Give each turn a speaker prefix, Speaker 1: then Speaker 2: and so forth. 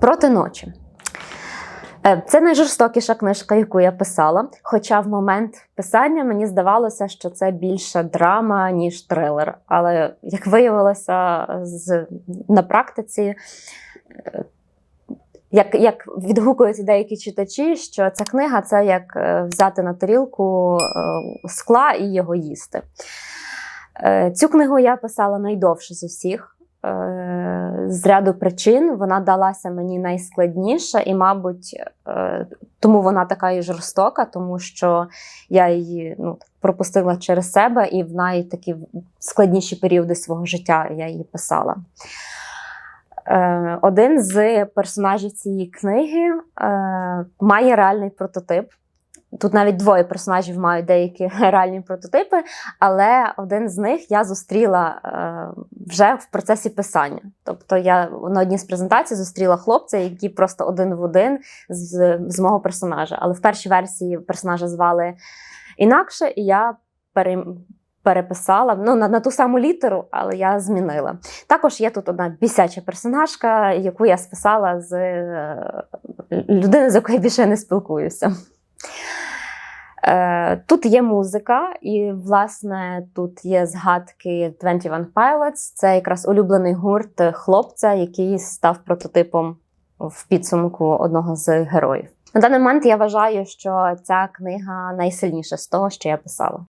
Speaker 1: Проти ночі. Е, Це найжорстокіша книжка, яку я писала. Хоча в момент писання мені здавалося, що це більше драма, ніж трилер. Але як виявилося з, на практиці, е, як, як відгукуються деякі читачі, що ця книга це як е, взяти на тарілку скла і його їсти. Цю книгу я писала найдовше з усіх. З ряду причин вона далася мені найскладніше, і, мабуть, е, тому вона така і жорстока, тому що я її ну, пропустила через себе, і в найтакі складніші періоди свого життя я її писала. Е, Один з персонажів цієї книги е, має реальний прототип. Тут навіть двоє персонажів мають деякі реальні прототипи, але один з них я зустріла е, вже в процесі писання. Тобто я на одній з презентацій зустріла хлопця, який просто один в один з, з мого персонажа. Але в першій версії персонажа звали інакше, і я пере, переписала ну, на, на ту саму літеру, але я змінила. Також є тут одна бісяча персонажка, яку я списала з е, людини, з якою більше не спілкуюся. Е, Тут є музика, і, власне, тут є згадки 21 Pilots. Це якраз улюблений гурт хлопця, який став прототипом в підсумку одного з героїв. На даний момент я вважаю, що ця книга найсильніша з того, що я писала.